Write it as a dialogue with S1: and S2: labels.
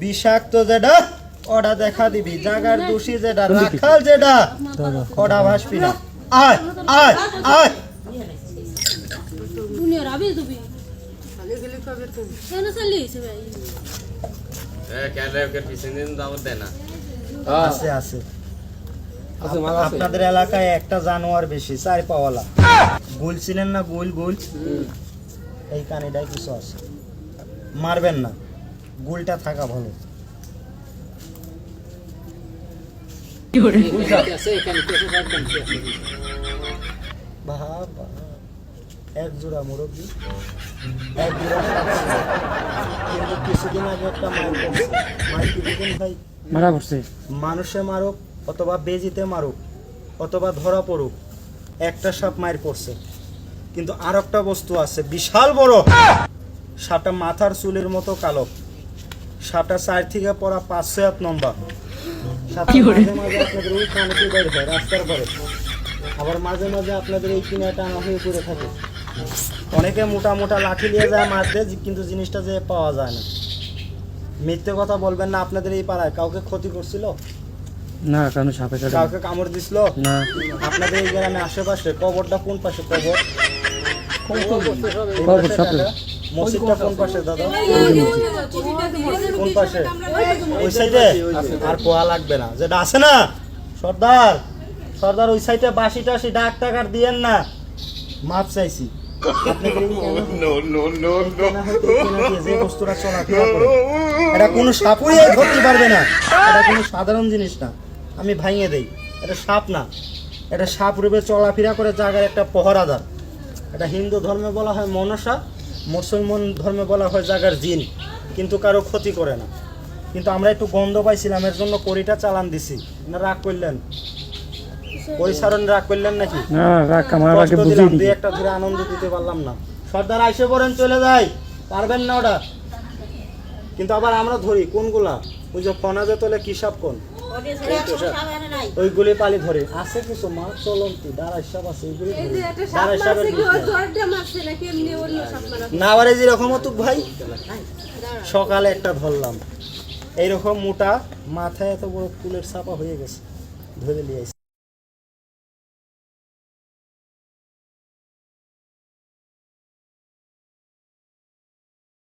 S1: বিষাক্ত যেটা ওটা দেখা দিবি। জাগার দোষী যেটা রাখাল যেটা ওটা ভাসবি না। আয় আয় আয়। আপনাদের এলাকায় একটা জানোয়ার বেশি চার পাওয়ালা গুল ছিলেন না গুল গুল? এই কানিটাই কিছু আছে। মারবেন না। গুলটা থাকা ভালো। এক জোড়া মুরব্বী। এক জোড়া কিন্তু কিছুদিন আগে একটা মার করছে মার ভাই?
S2: মারা পড়ছে।
S1: মানুষে মারুক অথবা বেজিতে মারুক অথবা ধরা পড়ুক একটা সাপ মায়ের পড়ছে। কিন্তু আর একটা বস্তু আছে বিশাল বড়। সাপটা মাথার চুলের মতো কালো। সাপটা চার থেকে পড়া পাঁচ লম্বা। সাপটা মাঝে মাঝে আপনাদের ওই কানকে বের হয় রাস্তার পরে। আবার মাঝে মাঝে আপনাদের এই কিনে টানা হয়ে পড়ে থাকে। অনেকে মোটা মোটা লাঠি নিয়ে যায় মারতে কিন্তু জিনিসটা যে পাওয়া যায় না। মিথ্যে কথা বলবেন না আপনাদের এই পাড়ায়। কাউকে ক্ষতি করছিল?
S2: না কেন সাপে কাটে
S1: কাউকে কামড় দিছিল?
S2: না।
S1: আপনাদের এই গ্রামে আশেপাশে কবরটা কোন পাশে? কবর?
S2: কবর সাপে।
S1: মসজিদটা কোন পাশে দাদা কোন পাশে ওই সাইডে আর পোয়া লাগবে না যেটা আছে না সর্দার সর্দার ওই সাইডে বাসি টাসি ডাক টাকার দিয়েন না মাপ চাইছি এটা কোনো সাপুই ধরতে পারবে না এটা কোনো সাধারণ জিনিস না আমি ভাঙিয়ে দেই এটা সাপ না এটা সাপ রূপে চলাফেরা করে জায়গার একটা পহরাদার এটা হিন্দু ধর্মে বলা হয় মনসা মুসলমান ধর্মে বলা হয় জায়গার জিন কিন্তু কারও ক্ষতি করে না। কিন্তু আমরা একটু গন্ধ পাইছিলাম এর জন্য কড়িটা চালান দিছি। না রাগ করলেন? পরিসারণ রাগ করলেন নাকি?
S2: না রাখ আমার আগে বুঝিয়ে
S1: একটা ধরে আনন্দ দিতে পারলাম না। সর্দার আইসে পড়েন চলে যাই। পারবেন না ওটা? কিন্তু আবার আমরা ধরি কোনগুলা? ওই যে ফনাজে তোলে কি সাপ কোন? ওইগুলি পালি ধরে। আছে কিছু মাছ চলন্তি দাঁড়াই সব আছে ওইগুলি। দাঁড়াই সব না যেরকম ভাই সকালে একটা ধরলাম। এইরকম মোটা মাথায় এত বড় ফুলের চাপা হয়ে গেছে ধরে নিয়ে আসি